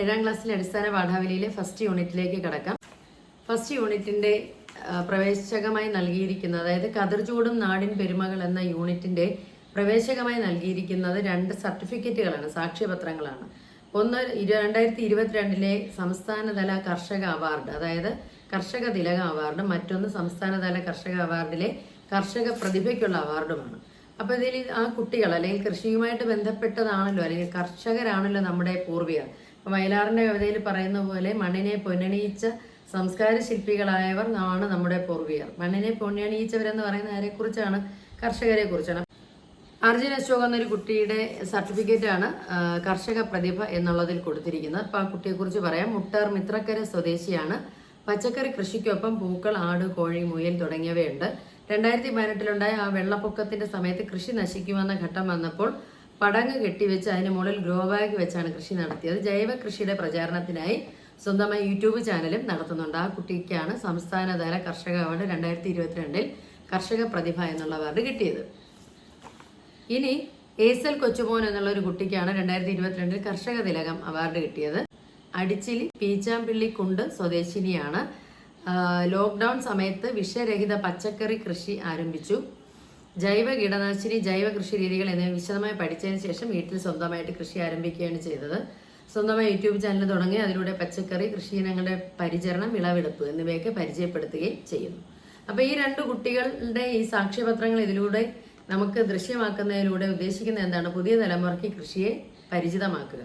ഏഴാം ക്ലാസ്സിലെ അടിസ്ഥാന പാഠാവലിയിലെ ഫസ്റ്റ് യൂണിറ്റിലേക്ക് കടക്കാം. ഫസ്റ്റ് യൂണിറ്റിന്റെ പ്രവേശകമായി നൽകിയിരിക്കുന്നത് അതായത് കതിർചൂടും നാടിൻ പെരുമകൾ എന്ന യൂണിറ്റിന്റെ പ്രവേശകമായി നൽകിയിരിക്കുന്നത് രണ്ട് സർട്ടിഫിക്കറ്റുകളാണ് സാക്ഷ്യപത്രങ്ങളാണ്. ഒന്ന് രണ്ടായിരത്തി ഇരുപത്തിരണ്ടിലെ സംസ്ഥാനതല കർഷക അവാർഡ് അതായത് കർഷക തിലക അവാർഡ് മറ്റൊന്ന് സംസ്ഥാനതല കർഷക അവാർഡിലെ കർഷക പ്രതിഭയ്ക്കുള്ള അവാർഡുമാണ് അപ്പൊ ഇതിൽ ആ കുട്ടികൾ അല്ലെങ്കിൽ കൃഷിയുമായിട്ട് ബന്ധപ്പെട്ടതാണല്ലോ അല്ലെങ്കിൽ കർഷകരാണല്ലോ നമ്മുടെ പൂർവികർ. അപ്പൊ വയലാറിന്റെ കവിതയിൽ പറയുന്ന പോലെ മണ്ണിനെ പൊന്നണിയിച്ച സംസ്കാര ശില്പികളായവർ ആണ് നമ്മുടെ പൂർവികർ. മണ്ണിനെ പൊന്നണിയിച്ചവരെന്ന് പറയുന്ന ആരെക്കുറിച്ചാണ് കർഷകരെ കുറിച്ചാണ്. അർജുൻ അശോക് എന്നൊരു കുട്ടിയുടെ സർട്ടിഫിക്കറ്റ് ആണ് കർഷക പ്രതിഭ എന്നുള്ളതിൽ കൊടുത്തിരിക്കുന്നത്. അപ്പൊ ആ കുട്ടിയെക്കുറിച്ച് പറയാം. മുട്ടാർ മിത്രക്കര സ്വദേശിയാണ്. പച്ചക്കറി കൃഷിക്കൊപ്പം പൂക്കൾ ആട് കോഴി മുയൽ തുടങ്ങിയവയുണ്ട്. രണ്ടായിരത്തി പതിനെട്ടിലുണ്ടായ ആ വെള്ളപ്പൊക്കത്തിന്റെ സമയത്ത് കൃഷി നശിക്കുമെന്ന ഘട്ടം വന്നപ്പോൾ പടങ്ങ് കെട്ടിവെച്ച് അതിന് മുകളിൽ ഗ്രോ ബാഗ് വെച്ചാണ് കൃഷി നടത്തിയത്. ജൈവ കൃഷിയുടെ പ്രചാരണത്തിനായി സ്വന്തമായി യൂട്യൂബ് ചാനലും നടത്തുന്നുണ്ട്. ആ കുട്ടിക്കാണ് സംസ്ഥാനതല കർഷക അവാർഡ് രണ്ടായിരത്തി ഇരുപത്തിരണ്ടിൽ കർഷക പ്രതിഭ എന്നുള്ള അവാർഡ് കിട്ടിയത്. ഇനി ഏസൽ കൊച്ചുമോൻ എന്നുള്ള ഒരു കുട്ടിക്കാണ് രണ്ടായിരത്തി ഇരുപത്തിരണ്ടിൽ കർഷക തിലകം അവാർഡ് കിട്ടിയത്. അടിച്ചിലി പീച്ചാമ്പിള്ളി കുണ്ട് സ്വദേശിനിയാണ്. ലോക്ക്ഡൗൺ സമയത്ത് വിഷരഹിത പച്ചക്കറി കൃഷി ആരംഭിച്ചു. ജൈവ കീടനാശിനി ജൈവ കൃഷി രീതികൾ എന്നിവ വിശദമായി പഠിച്ചതിന് ശേഷം വീട്ടിൽ സ്വന്തമായിട്ട് കൃഷി ആരംഭിക്കുകയാണ് ചെയ്തത്. സ്വന്തമായി യൂട്യൂബ് ചാനൽ തുടങ്ങി അതിലൂടെ പച്ചക്കറി കൃഷി ഇനങ്ങളുടെ പരിചരണം വിളവെടുപ്പ് എന്നിവയൊക്കെ പരിചയപ്പെടുത്തുകയും ചെയ്യുന്നു. അപ്പോൾ ഈ രണ്ട് കുട്ടികളുടെ ഈ സാക്ഷ്യപത്രങ്ങൾ ഇതിലൂടെ നമുക്ക് ദൃശ്യമാക്കുന്നതിലൂടെ ഉദ്ദേശിക്കുന്നത് എന്താണ്? പുതിയ തലമുറയ്ക്ക് കൃഷിയെ പരിചിതമാക്കുക.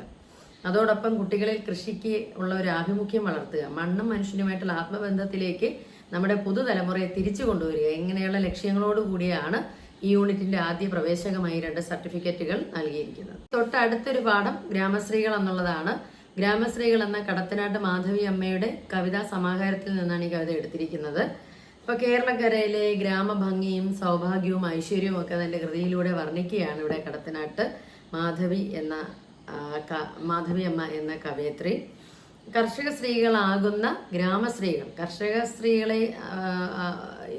അതോടൊപ്പം കുട്ടികളിൽ കൃഷിക്ക് ഉള്ള ഒരു ആഭിമുഖ്യം വളർത്തുക. മണ്ണും മനുഷ്യനുമായിട്ടുള്ള ആത്മബന്ധത്തിലേക്ക് നമ്മുടെ പുതുതലമുറയെ തിരിച്ചു കൊണ്ടുവരിക. ഇങ്ങനെയുള്ള ലക്ഷ്യങ്ങളോട് കൂടിയാണ് ഈ യൂണിറ്റിന്റെ ആദ്യ പ്രവേശകമായി രണ്ട് സർട്ടിഫിക്കറ്റുകൾ നൽകിയിരിക്കുന്നത്. തൊട്ടടുത്തൊരു പാഠം ഗ്രാമശ്രീകൾ എന്നുള്ളതാണ്. ഗ്രാമശ്രീകൾ എന്ന കടത്തനാട്ട് മാധവി അമ്മയുടെ കവിതാ സമാഹാരത്തിൽ നിന്നാണ് ഈ കവിത എടുത്തിരിക്കുന്നത്. ഇപ്പൊ കേരളക്കരയിലെ ഗ്രാമഭംഗിയും സൗഭാഗ്യവും ഐശ്വര്യവും ഒക്കെ തന്റെ കൃതിയിലൂടെ വർണിക്കുകയാണ് ഇവിടെ കടത്തനാട്ട് മാധവി എന്ന മാധവി അമ്മ എന്ന കവയത്രി. കർഷക സ്ത്രീകളാകുന്ന ഗ്രാമസ്ത്രീകൾ കർഷക സ്ത്രീകളെ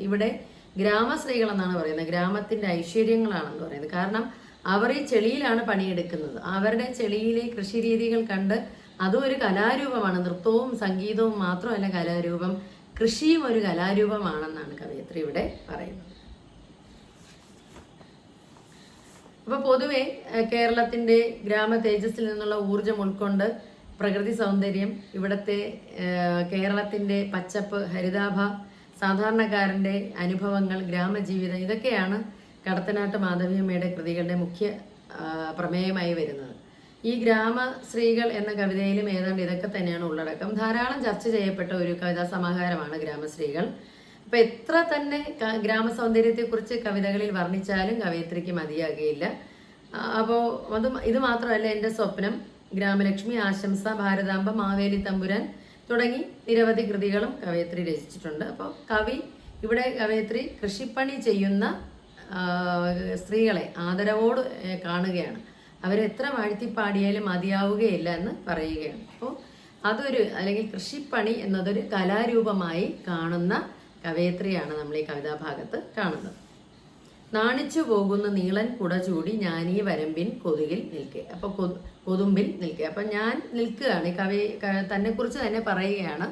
ഇവിടെ ഗ്രാമസ്ത്രീകൾ എന്നാണ് പറയുന്നത്. ഗ്രാമത്തിന്റെ ഐശ്വര്യങ്ങളാണെന്ന് പറയുന്നത്. കാരണം അവർ ഈ ചെളിയിലാണ് പണിയെടുക്കുന്നത്. അവരുടെ ചെളിയിലെ കൃഷി രീതികൾ കണ്ട് അതും ഒരു കലാരൂപമാണ്. നൃത്തവും സംഗീതവും മാത്രമല്ല കലാരൂപം. കൃഷിയും ഒരു കലാരൂപമാണെന്നാണ് കവയത്രി ഇവിടെ പറയുന്നത്. അപ്പൊ പൊതുവെ കേരളത്തിന്റെ ഗ്രാമ തേജസ്സിൽ നിന്നുള്ള ഊർജം ഉൾക്കൊണ്ട് പ്രകൃതി സൗന്ദര്യം ഇവിടുത്തെ കേരളത്തിന്റെ പച്ചപ്പ് ഹരിതാഭ സാധാരണക്കാരന്റെ അനുഭവങ്ങൾ ഗ്രാമജീവിതം ഇതൊക്കെയാണ് കടത്തനാട്ട് മാധവിയമ്മയുടെ കൃതികളുടെ മുഖ്യ പ്രമേയമായി വരുന്നത്. ഈ ഗ്രാമ സ്ത്രീകൾ എന്ന കവിതയിലും ഏതാണ്ട് ഇതൊക്കെ തന്നെയാണ് ഉള്ളടക്കം. ധാരാളം ചർച്ച ചെയ്യപ്പെട്ട ഒരു കവിതാ സമാഹാരമാണ് ഗ്രാമസ്ത്രീകൾ അപ്പം എത്ര തന്നെ ഗ്രാമ സൗന്ദര്യത്തെക്കുറിച്ച് കവിതകളിൽ വർണിച്ചാലും കവയത്രിക്ക് മതിയാകുകയില്ല അപ്പോൾ അത് ഇത് മാത്രമല്ല എന്റെ സ്വപ്നം. ഗ്രാമലക്ഷ്മി ആശംസ ഭാരതാംബ മാവേലി തമ്പുരാൻ തുടങ്ങി നിരവധി കൃതികളും കവയത്രി രചിച്ചിട്ടുണ്ട്. അപ്പോൾ കവി ഇവിടെ കവയത്രി കൃഷിപ്പണി ചെയ്യുന്ന സ്ത്രീകളെ ആദരവോട് കാണുകയാണ്. അവരെത്ര വാഴ്ത്തിപ്പാടിയാലും മതിയാവുകയില്ല എന്ന് പറയുകയാണ്. അപ്പോൾ അതൊരു അല്ലെങ്കിൽ കൃഷിപ്പണി എന്നതൊരു കലാരൂപമായി കാണുന്ന കവയത്രിയാണ് നമ്മൾ ഈ കവിതാഭാഗത്ത് കാണുന്നത്. നാണിച്ചു പോകുന്ന നീളൻ കുട ചൂടി ഞാൻ ഈ വരമ്പിൻ കൊതുകിൽ നിൽക്കുക അപ്പൊ കൊതു- കൊതുമ്പിൽ നിൽക്കേ. അപ്പൊ ഞാൻ നിൽക്കുകയാണ്. കവി തന്നെ തന്നെക്കുറിച്ച് തന്നെ പറയുകയാണ്.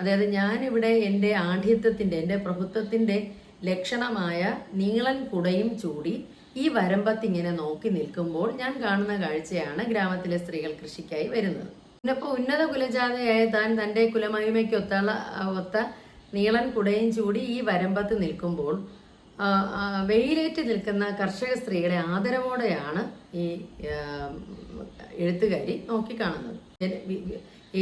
അതായത് ഞാൻ ഇവിടെ എന്റെ ആഢ്യത്വത്തിന്റെ എന്റെ പ്രഭുത്വത്തിന്റെ ലക്ഷണമായ നീളൻ കുടയും ചൂടി ഈ വരമ്പത്ത് ഇങ്ങനെ നോക്കി നിൽക്കുമ്പോൾ ഞാൻ കാണുന്ന കാഴ്ചയാണ് ഗ്രാമത്തിലെ സ്ത്രീകൾ കൃഷിക്കായി വരുന്നത്. പിന്നപ്പോൾ ഉന്നത കുലജാതയായ താൻ തന്റെ കുലമഹിമയ്ക്കൊത്തുള്ള ഒത്ത നീളൻ കുടയും ചൂടി ഈ വരമ്പത്ത് നിൽക്കുമ്പോൾ വെയിലേറ്റ് നിൽക്കുന്ന കർഷക സ്ത്രീകളെ ആദരവോടെയാണ് ഈ എഴുത്തുകാരി നോക്കിക്കാണുന്നത്.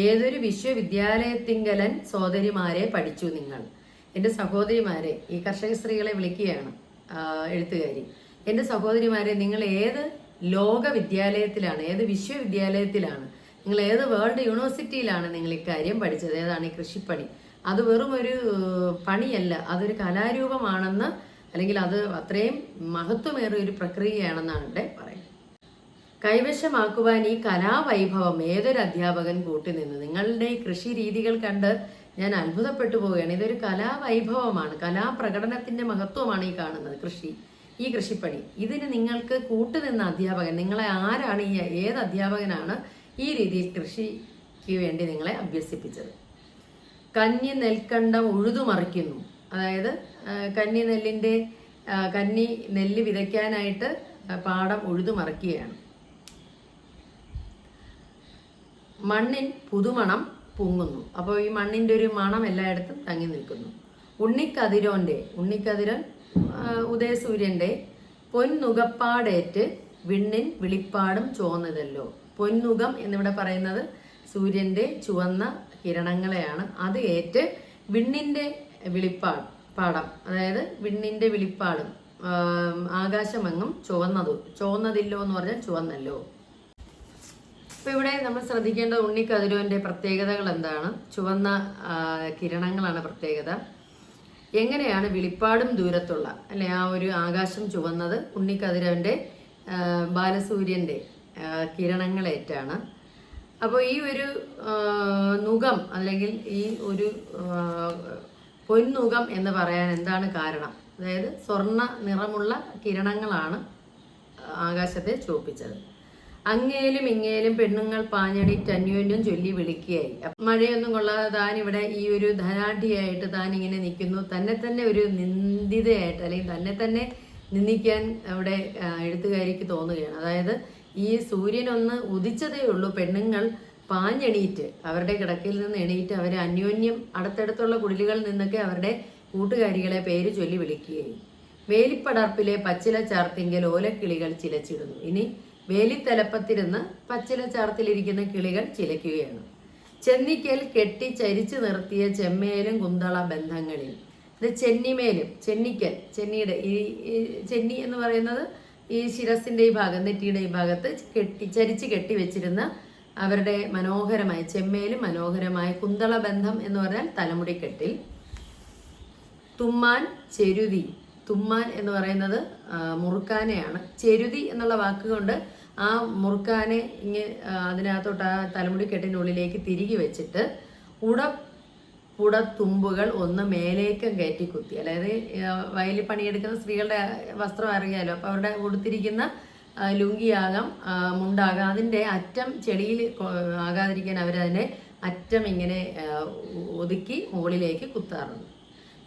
ഏതൊരു വിശ്വവിദ്യാലയത്തിങ്കലൻ സോദരിമാരെ പഠിച്ചു നിങ്ങൾ. എന്റെ സഹോദരിമാരെ ഈ കർഷക സ്ത്രീകളെ വിളിക്കുകയാണ് എഴുത്തുകാരി. എന്റെ സഹോദരിമാരെ നിങ്ങൾ ഏത് ലോക വിദ്യാലയത്തിലാണ് ഏത് വിശ്വവിദ്യാലയത്തിലാണ് നിങ്ങൾ ഏത് വേൾഡ് യൂണിവേഴ്സിറ്റിയിലാണ് നിങ്ങൾ ഇക്കാര്യം പഠിച്ചത് ഏതാണ് ഈ കൃഷിപ്പണി? അത് വെറും ഒരു പണിയല്ല അതൊരു കലാരൂപമാണെന്ന് അല്ലെങ്കിൽ അത് അത്രയും മഹത്വമേറിയ ഒരു പ്രക്രിയയാണെന്നാണ് ഇവിടെ പറയുന്നത്. കൈവശമാക്കുവാൻ ഈ കലാവൈഭവം ഏതൊരു അധ്യാപകൻ കൂട്ടി നിന്ന്? നിങ്ങളുടെ ഈ കൃഷി രീതികൾ കണ്ട് ഞാൻ അത്ഭുതപ്പെട്ടു പോവുകയാണ്. ഇതൊരു കലാവൈഭവമാണ്. കലാപ്രകടനത്തിന്റെ മഹത്വമാണ് ഈ കാണുന്നത്. കൃഷി ഈ കൃഷിപ്പണി. ഇതിന് നിങ്ങൾക്ക് കൂട്ടുനിന്ന അധ്യാപകൻ നിങ്ങളെ ആരാണ്? ഈ ഏത് അധ്യാപകനാണ് ഈ രീതിയിൽ കൃഷിക്ക് വേണ്ടി നിങ്ങളെ അഭ്യസിപ്പിച്ചത്? കഞ്ഞി നെൽക്കണ്ടം ഉഴുതുമറിക്കുന്നു. അതായത് കന്നി നെല്ലിന്റെ കന്നി നെല്ല് വിതയ്ക്കാനായിട്ട് പാടം ഉഴുതുമറിക്കുകയാണ് മണ്ണിൻ പുതുമണം പൊങ്ങുന്നു. അപ്പോൾ ഈ മണ്ണിന്റെ ഒരു മണം എല്ലായിടത്തും തങ്ങി നിൽക്കുന്നു. ഉണ്ണിക്കതിരോന്റെ ഉണ്ണിക്കതിരൻ ഉദയസൂര്യന്റെ പൊന്നുകപ്പാടേറ്റ് വിണ്ണിൻ വിളിപ്പാടും ചോന്നതല്ലോ പൊന്നുകം എന്നിവിടെ പറയുന്നത് സൂര്യന്റെ ചുവന്ന കിരണങ്ങളെയാണ്. അത് ഏറ്റ് വിണ്ണിന്റെ വിളിപ്പാട് പാടം. അതായത് വിണ്ണിന്റെ വിളിപ്പാടും. ആകാശമെങ്ങും ചുവന്നതു ചുവന്നതില്ലോ എന്ന് പറഞ്ഞാൽ ചുവന്നല്ലോ. ഇപ്പൊ ഇവിടെ നമ്മൾ ശ്രദ്ധിക്കേണ്ട ഉണ്ണിക്കതിരുവിന്റെ പ്രത്യേകതകൾ എന്താണ്? ചുവന്ന കിരണങ്ങളാണ് പ്രത്യേകത. എങ്ങനെയാണ് വിളിപ്പാടും ദൂരത്തുള്ള അല്ലെ ആ ഒരു ആകാശം ചുവന്നത് ഉണ്ണിക്കതിരവന്റെ ബാലസൂര്യന്റെ കിരണങ്ങളേറ്റാണ്. അപ്പോൾ ഈ ഒരു നുഖം അല്ലെങ്കിൽ ഈ ഒരു ആ, എന്ന് പറയാൻ എന്താണ് കാരണം? അതായത് സ്വർണ നിറമുള്ള കിരണങ്ങളാണ് ആകാശത്തെ ചുവപ്പിച്ചത്. അങ്ങേലും ഇങ്ങേലും പെണ്ണുങ്ങൾ പാഞ്ഞടി അന്യോന്യം ചൊല്ലി വിളിക്കുകയായി. മഴയൊന്നും കൊള്ളാതെ താൻ ഇവിടെ ഈ ഒരു ധനാഢ്യയായിട്ട് താൻ ഇങ്ങനെ നിൽക്കുന്നു. തന്നെ തന്നെ ഒരു നിന്ദിതയായിട്ട് അല്ലെങ്കിൽ തന്നെ തന്നെ നിന്ദിക്കാൻ അവിടെ എഴുത്തുകാരിക്ക് തോന്നുകയാണ്. അതായത് ഈ സൂര്യനൊന്ന് ഉദിച്ചതേ ഉള്ളൂ. പെണ്ണുങ്ങൾ പാഞ്ഞെണീറ്റ് അവരുടെ കിടക്കയിൽ നിന്ന് എണീറ്റ് അവരെ അന്യോന്യം അടുത്തടുത്തുള്ള കുടിലുകളിൽ നിന്നൊക്കെ അവരുടെ കൂട്ടുകാരികളെ പേര് ചൊല്ലി വിളിക്കുകയും. വേലിപ്പടർപ്പിലെ പച്ചില ചാർത്തിങ്കൽ ഓലക്കിളികൾ ചിലച്ചിടുന്നു. ഇനി വേലിത്തലപ്പത്തിരുന്ന് പച്ചില ചാർത്തിലിരിക്കുന്ന കിളികൾ ചിലയ്ക്കുകയാണ്. ചെന്നിക്കൽ കെട്ടി ചരിച്ചു നിർത്തിയ ചെമ്മേലും കുന്തള ബന്ധങ്ങളിൽ. ഇത് ചെന്നിമേലും ചെന്നിക്കൽ ചെന്നിയുടെ ഈ ചെന്നി എന്ന് പറയുന്നത് ഈ ശിരസിന്റെ ഈ ഭാഗം നെറ്റിയുടെ ഈ ഭാഗത്ത് കെട്ടി ചരിച്ച് കെട്ടി വെച്ചിരുന്ന അവരുടെ മനോഹരമായ ചെമ്മേലും മനോഹരമായ കുന്തള ബന്ധം എന്ന് പറഞ്ഞാൽ തലമുടിക്കെട്ടിൽ. തുമ്മാൻ ചെരുതി. തുമ്മാൻ എന്ന് പറയുന്നത് മുറുക്കാനെയാണ്. ചെരുതി എന്നുള്ള വാക്കുകൊണ്ട് ആ മുറുക്കാനെ ഇങ്ങ് അതിനകത്തോട്ട് ആ തലമുടിക്കെട്ടിനുള്ളിലേക്ക് തിരികെ വെച്ചിട്ട് ഉട പുടത്തുമ്പുകൾ ഒന്ന് മേലേക്കും കയറ്റി കുത്തി അതായത് വയലിൽ പണിയെടുക്കുന്ന സ്ത്രീകളുടെ വസ്ത്രം അറിയാലോ? അപ്പോൾ അവരുടെ ഉടുത്തിരിക്കുന്ന ലുങ്കിയാകാം. മുണ്ടാകാം. അതിന്റെ അറ്റം ചെടിയിൽ ആകാതിരിക്കാൻ അവരതിന്റെ അറ്റം ഇങ്ങനെ ഒതുക്കി മുകളിലേക്ക് കുത്താറുണ്ട്.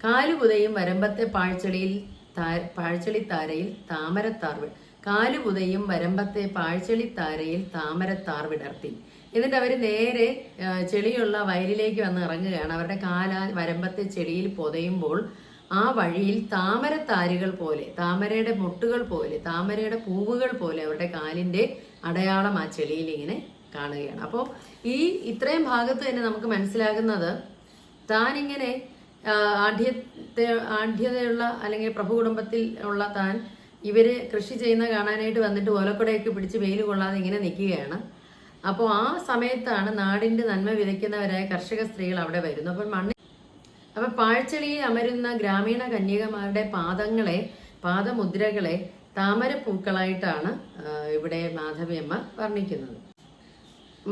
കാലുപുതയും വരമ്പത്തെ പാഴ്ചെളിയിൽ താ- പാഴ്ചെളിത്താരയിൽ താമരത്താർവിൾ കാലുപുതയും വരമ്പത്തെ പാഴ്ചെളിത്താരയിൽ താമരത്താർ വിടർത്തി എന്നിട്ട് അവർ നേരെ ചെളിയുള്ള വയലിലേക്ക് വന്ന് ഇറങ്ങുകയാണ്. അവരുടെ കാല വരമ്പത്തെ ചെളിയിൽ പൊതയുമ്പോൾ ആ വഴിയിൽ താമരത്താരുകൾ പോലെ താമരയുടെ മുട്ടുകൾ പോലെ താമരയുടെ പൂവുകൾ പോലെ അവരുടെ കാലിന്റെ അടയാളം ആ ചെളിയിൽ ഇങ്ങനെ കാണുകയാണ്. അപ്പോൾ ഈ ഇത്രയും ഭാഗത്ത് തന്നെ നമുക്ക് മനസ്സിലാകുന്നത് താനിങ്ങനെ ആഢ്യത്തെ ആഢ്യതയുള്ള അല്ലെങ്കിൽ പ്രഭു കുടുംബത്തിൽ ഉള്ള താൻ ഇവർ കൃഷി ചെയ്യുന്ന കാണാനായിട്ട് വന്നിട്ട് ഓലക്കുടയൊക്കെ പിടിച്ച് വെയിൽ കൊള്ളാതെ ഇങ്ങനെ നിൽക്കുകയാണ്. അപ്പോൾ ആ സമയത്താണ് നാടിന്റെ നന്മ വിതയ്ക്കുന്നവരായ കർഷക സ്ത്രീകൾ അവിടെ വരുന്നത്. അപ്പോൾ മണ്ണ് അപ്പോൾ പാഴ്ചെളിയിൽ അമരുന്ന ഗ്രാമീണ കന്യകമാരുടെ പാദങ്ങളെ പാദമുദ്രകളെ താമരപ്പൂക്കളായിട്ടാണ് ഇവിടെ മാധവിയമ്മ വർണിക്കുന്നത്.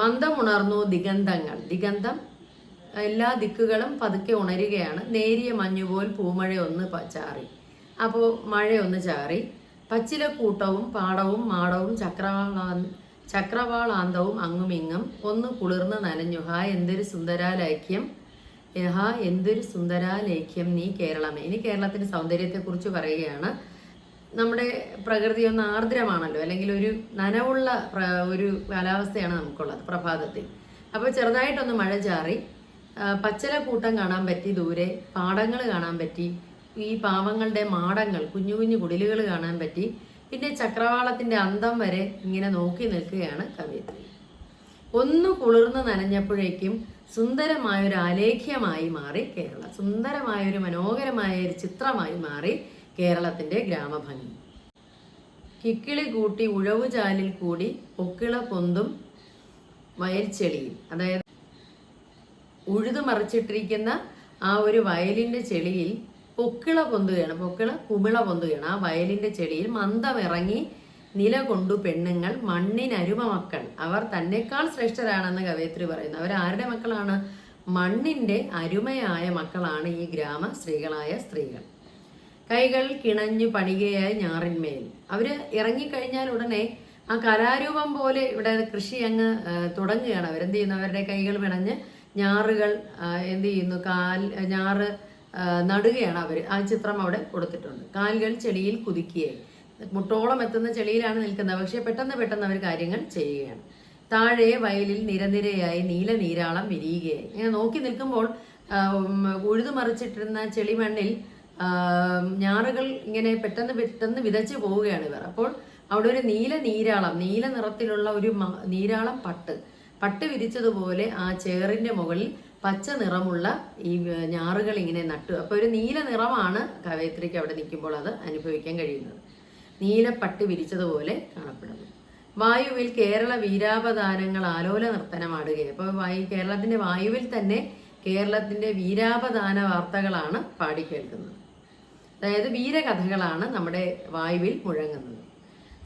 മന്ദമുണർന്നു ദിഗന്ധങ്ങൾ. ദിഗന്ധം എല്ലാ ദിക്കുകളും പതുക്കെ ഉണരുകയാണ്. നേരിയ മഞ്ഞുപോൽ പൂമഴ ഒന്ന് ചാറി. അപ്പോൾ മഴയൊന്ന് ചാറി. പച്ചിലക്കൂട്ടവും പാടവും മാടവും ചക്രവാളാ ചക്രവാളാന്തവും അങ്ങുമിങ്ങും ഒന്ന് കുളിർന്ന് നനഞ്ഞു. ഹാ എന്തൊരു സുന്ദരാലൈക്യം. ഹാ എന്തൊരു സുന്ദരാലേഖ്യം നീ കേരളമേ. ഇനി കേരളത്തിന്റെ സൗന്ദര്യത്തെക്കുറിച്ച് പറയുകയാണ്. നമ്മുടെ പ്രകൃതി ഒന്ന് ആർദ്രമാണല്ലോ. അല്ലെങ്കിൽ ഒരു നനവുള്ള ഒരു കാലാവസ്ഥയാണ് നമുക്കുള്ളത് പ്രഭാതത്തിൽ. അപ്പോൾ ചെറുതായിട്ടൊന്ന് മഴ ചാറി പച്ചല കൂട്ടം കാണാൻ പറ്റി ദൂരെ പാടങ്ങൾ കാണാൻ പറ്റി ഈ പാവങ്ങളുടെ മാടങ്ങൾ കുഞ്ഞു കുഞ്ഞു കുടിലുകൾ കാണാൻ പറ്റി പിന്നെ ചക്രവാളത്തിന്റെ അന്തം വരെ ഇങ്ങനെ നോക്കി നിൽക്കുകയാണ് കവിയത്രി. ഒന്ന് കുളിർന്ന് നനഞ്ഞപ്പോഴേക്കും സുന്ദരമായ ഒരു ആലേഖ്യമായി മാറി കേരള. സുന്ദരമായ ഒരു മനോഹരമായ ഒരു ചിത്രമായി മാറി കേരളത്തിന്റെ ഗ്രാമഭംഗി. കിക്കിളി കൂട്ടി ഉഴവുചാലിൽ കൂടി പൊക്കിള പൊന്തും വയൽച്ചെളിയും. അതായത് ഉഴുതു മറിച്ചിട്ടിരിക്കുന്ന ആ ഒരു വയലിന്റെ ചെളിയിൽ പൊക്കിള പൊന്തുകയാണ്. പൊക്കിള കുമിള പൊന്തുകയാണ്. ആ വയലിന്റെ ചെളിയിൽ മന്ദമിറങ്ങി നിലകൊണ്ടു പെണ്ണുങ്ങൾ മണ്ണിനരുമ മക്കൾ അവർ തന്നെക്കാൾ ശ്രേഷ്ഠരാണെന്ന് കവയത്രി പറയുന്നു. അവർ ആരുടെ മക്കളാണ്? മണ്ണിന്റെ അരുമയായ മക്കളാണ് ഈ ഗ്രാമ സ്ത്രീകളായ സ്ത്രീകൾ. കൈകൾ കിണഞ്ഞു പണികയായി ഞാറിന്മേൽ. അവർ ഇറങ്ങിക്കഴിഞ്ഞാൽ ഉടനെ ആ കലാരൂപം പോലെ ഇവിടെ കൃഷി അങ്ങ് തുടങ്ങുകയാണ്. അവരെന്ത് ചെയ്യുന്നു? അവരുടെ കൈകൾ പിണഞ്ഞ് ഞാറുകൾ എന്ത് ചെയ്യുന്നു? കാൽ ഞാറ് നടുകയാണ് അവർ ആ ചിത്രം അവിടെ കൊടുത്തിട്ടുണ്ട്. കാലുകൾ ചെടിയിൽ കുതിക്കുകയായി. മുട്ടോളം എത്തുന്ന ചെളിയിലാണ് നിൽക്കുന്നത്. പക്ഷേ പെട്ടെന്ന് പെട്ടെന്ന് അവർ കാര്യങ്ങൾ ചെയ്യുകയാണ്. താഴെ വയലിൽ നിരനിരയായി നീല നീരാളം വിരിയുകയായി. ഇങ്ങനെ നോക്കി നിൽക്കുമ്പോൾ ആ, ഉം, ഉഴുതു മറിച്ചിട്ടിരുന്ന ചെളിമണ്ണിൽ മണ്ണിൽ ഞാറുകൾ ഇങ്ങനെ പെട്ടെന്ന് പെട്ടെന്ന് വിതച്ച് പോവുകയാണ് ഇവർ. അപ്പോൾ അവിടെ ഒരു നീല നീരാളം നീല നിറത്തിലുള്ള ഒരു നീരാളം പട്ട്. പട്ട് വിരിച്ചതുപോലെ ആ ചേറിന്റെ മുകളിൽ പച്ച നിറമുള്ള ഈ ഞാറുകൾ ഇങ്ങനെ നട്ടു. അപ്പോൾ ഒരു നീല നിറമാണ് കവയത്രിക്ക് അവിടെ നിൽക്കുമ്പോൾ അത് അനുഭവിക്കാൻ കഴിയുന്നത്. നീല പട്ട് വിരിച്ചതുപോലെ കാണപ്പെടുന്നു. വായുവിൽ കേരള വീരാപദാനങ്ങൾ ആലോല നർത്തനമാടുകയാണ്. അപ്പോൾ വായു കേരളത്തിന്റെ വായുവിൽ തന്നെ കേരളത്തിന്റെ വീരാപദാന വാർത്തകളാണ് പാടിക്കേൾക്കുന്നത്. അതായത് വീരകഥകളാണ് നമ്മുടെ വായുവിൽ മുഴങ്ങുന്നത്.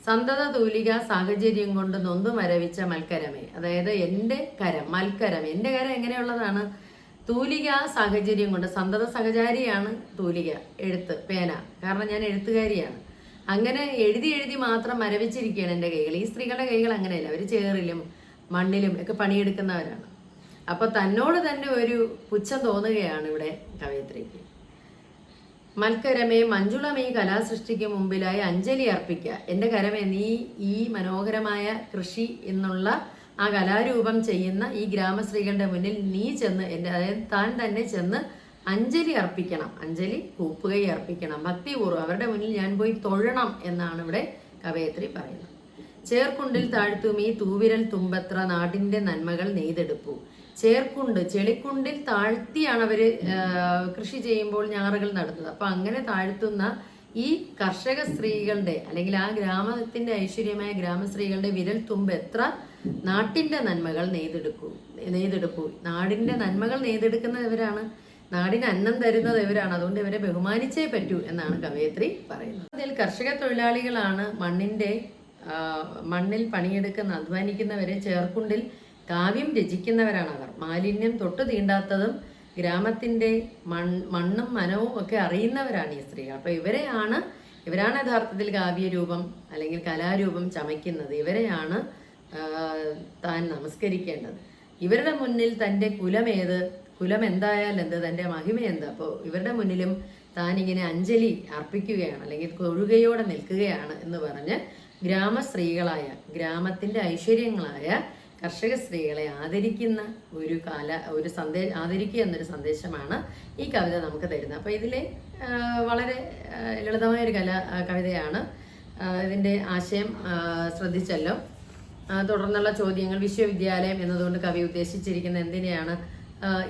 സന്തത തൂലിക സാഹചര്യം കൊണ്ട് നൊന്തു മരവിച്ച മൽക്കരമേ. അതായത് എന്റെ കരം മൽക്കരം എന്റെ കരം എങ്ങനെയുള്ളതാണ്? തൂലിക സാഹചര്യം കൊണ്ട് സന്തത സഹചാരിയാണ് തൂലിക എഴുത്ത് പേന. കാരണം ഞാൻ എഴുത്തുകാരിയാണ്. അങ്ങനെ എഴുതി എഴുതി മാത്രം മരവിച്ചിരിക്കുകയാണ് എന്റെ കൈകൾ. ഈ സ്ത്രീകളുടെ കൈകൾ അങ്ങനെയല്ല. അവർ ചേറിലും മണ്ണിലും ഒക്കെ പണിയെടുക്കുന്നവരാണ്. അപ്പൊ തന്നോട് തന്നെ ഒരു പുച്ഛം തോന്നുകയാണ് ഇവിടെ കവയത്രിക്ക്. മൽക്കരമേ മഞ്ജുളമേ കലാസൃഷ്ടിക്ക് മുമ്പിലായി അഞ്ജലി അർപ്പിക്കുക. എന്റെ കരമേ നീ ഈ മനോഹരമായ കൃഷി എന്നുള്ള ആ കലാരൂപം ചെയ്യുന്ന ഈ ഗ്രാമസ്ത്രീകളുടെ മുന്നിൽ നീ ചെന്ന് എന്റെ അതായത് താൻ തന്നെ ചെന്ന് അഞ്ജലി അർപ്പിക്കണം. അഞ്ജലി കൂപ്പുകൈ അർപ്പിക്കണം. ഭക്തിപൂർവം അവരുടെ മുന്നിൽ ഞാൻ പോയി തൊഴണം എന്നാണ് ഇവിടെ കവയത്രി പറയുന്നത്. ചേർക്കുണ്ടിൽ താഴ്ത്തും ഈ തൂവിരൽ തുമ്പത്ര നാടിന്റെ നന്മകൾ നെയ്തെടുപ്പു. ചേർക്കുണ്ട് ചെളിക്കുണ്ടിൽ താഴ്ത്തിയാണ് അവർ കൃഷി ചെയ്യുമ്പോൾ ഞാറുകൾ നടുന്നത്. അപ്പൊ അങ്ങനെ താഴ്ത്തുന്ന ഈ കർഷക സ്ത്രീകളുടെ അല്ലെങ്കിൽ ആ ഗ്രാമത്തിന്റെ ഐശ്വര്യമായ ഗ്രാമസ്ത്രീകളുടെ വിരൽ തുമ്പ് എത്ര? നാട്ടിന്റെ നന്മകൾ നെയ്തെടുക്കൂ നെയ്തെടുക്കൂ നാടിന്റെ നന്മകൾ നെയ്തെടുക്കുന്നവരാണ്. നാടിന് അന്നം തരുന്നത് ഇവരാണ്. അതുകൊണ്ട് ഇവരെ ബഹുമാനിച്ചേ പറ്റൂ എന്നാണ് കവയത്രി പറയുന്നത്. അതിൽ കർഷക തൊഴിലാളികളാണ് മണ്ണിന്റെ മണ്ണിൽ പണിയെടുക്കുന്ന അധ്വാനിക്കുന്നവരെ ചേർക്കുണ്ടിൽ കാവ്യം രചിക്കുന്നവരാണ് അവർ. മാലിന്യം തൊട്ട് തീണ്ടാത്തതും ഗ്രാമത്തിന്റെ മൺ മണ്ണും മനവും ഒക്കെ അറിയുന്നവരാണ് ഈ സ്ത്രീകൾ. അപ്പൊ ഇവരെയാണ് ഇവരാണ് യഥാർത്ഥത്തിൽ കാവ്യരൂപം അല്ലെങ്കിൽ കലാരൂപം ചമയ്ക്കുന്നത്. ഇവരെയാണ് താൻ നമസ്കരിക്കേണ്ടത്. ഇവരുടെ മുന്നിൽ തന്റെ കുലമേത്? കുലം എന്തായാലും എന്ത് തന്റെ മഹിമ എന്ത്? അപ്പോൾ ഇവരുടെ മുന്നിലും താൻ ഇങ്ങനെ അഞ്ജലി അർപ്പിക്കുകയാണ് അല്ലെങ്കിൽ കൊഴുകയോടെ നിൽക്കുകയാണ് എന്ന് പറഞ്ഞ് ഗ്രാമ സ്ത്രീകളായ ഗ്രാമത്തിന്റെ ഐശ്വര്യങ്ങളായ കർഷക സ്ത്രീകളെ ആദരിക്കുന്ന ഒരു കാല ഒരു സന്ദേ ആദരിക്കുക എന്നൊരു സന്ദേശമാണ് ഈ കവിത നമുക്ക് തരുന്നത്. അപ്പോൾ ഇതിലെ വളരെ ലളിതമായ ഒരു കല കവിതയാണ്. ഇതിന്റെ ആശയം ശ്രദ്ധിച്ചല്ലോ. തുടർന്നുള്ള ചോദ്യങ്ങൾ വിശ്വവിദ്യാലയം എന്നതുകൊണ്ട് കവി ഉദ്ദേശിച്ചിരിക്കുന്ന എന്തിനെയാണ്?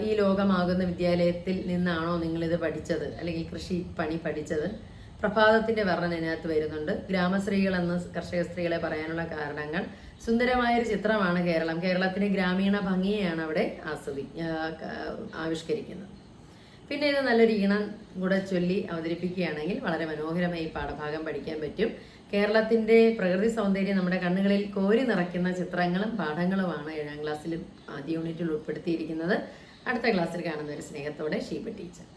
ഈ ലോകമാകുന്ന വിദ്യാലയത്തിൽ നിന്നാണോ നിങ്ങളിത് പഠിച്ചത്? അല്ലെങ്കിൽ കൃഷി പണി പഠിച്ചത്? പ്രഭാതത്തിന്റെ വർണന ഇതിനകത്ത് വരുന്നുണ്ട്. ഗ്രാമസ്ത്രീകൾ എന്ന് കർഷക സ്ത്രീകളെ പറയാനുള്ള കാരണങ്ങൾ. സുന്ദരമായൊരു ചിത്രമാണ് കേരളം. കേരളത്തിന്റെ ഗ്രാമീണ ഭംഗിയെയാണ് അവിടെ ആസ്വദി ആവിഷ്കരിക്കുന്നത്. പിന്നെ ഇത് നല്ലൊരു ഈണം കൂടെ ചൊല്ലി അവതരിപ്പിക്കുകയാണെങ്കിൽ വളരെ മനോഹരമായി ഈ പാഠഭാഗം പഠിക്കാൻ പറ്റും. കേരളത്തിന്റെ പ്രകൃതി സൗന്ദര്യം നമ്മുടെ കണ്ണുകളിൽ കോരി നിറയ്ക്കുന്ന ചിത്രങ്ങളും പാഠങ്ങളുമാണ് ഏഴാം ക്ലാസ്സിലും ആദ്യ യൂണിറ്റിൽ ഉൾപ്പെടുത്തിയിരിക്കുന്നത്. അടുത്ത ക്ലാസ്സിൽ കാണുന്ന ഒരു സ്നേഹത്തോടെ ഷീബ ടീച്ചർ.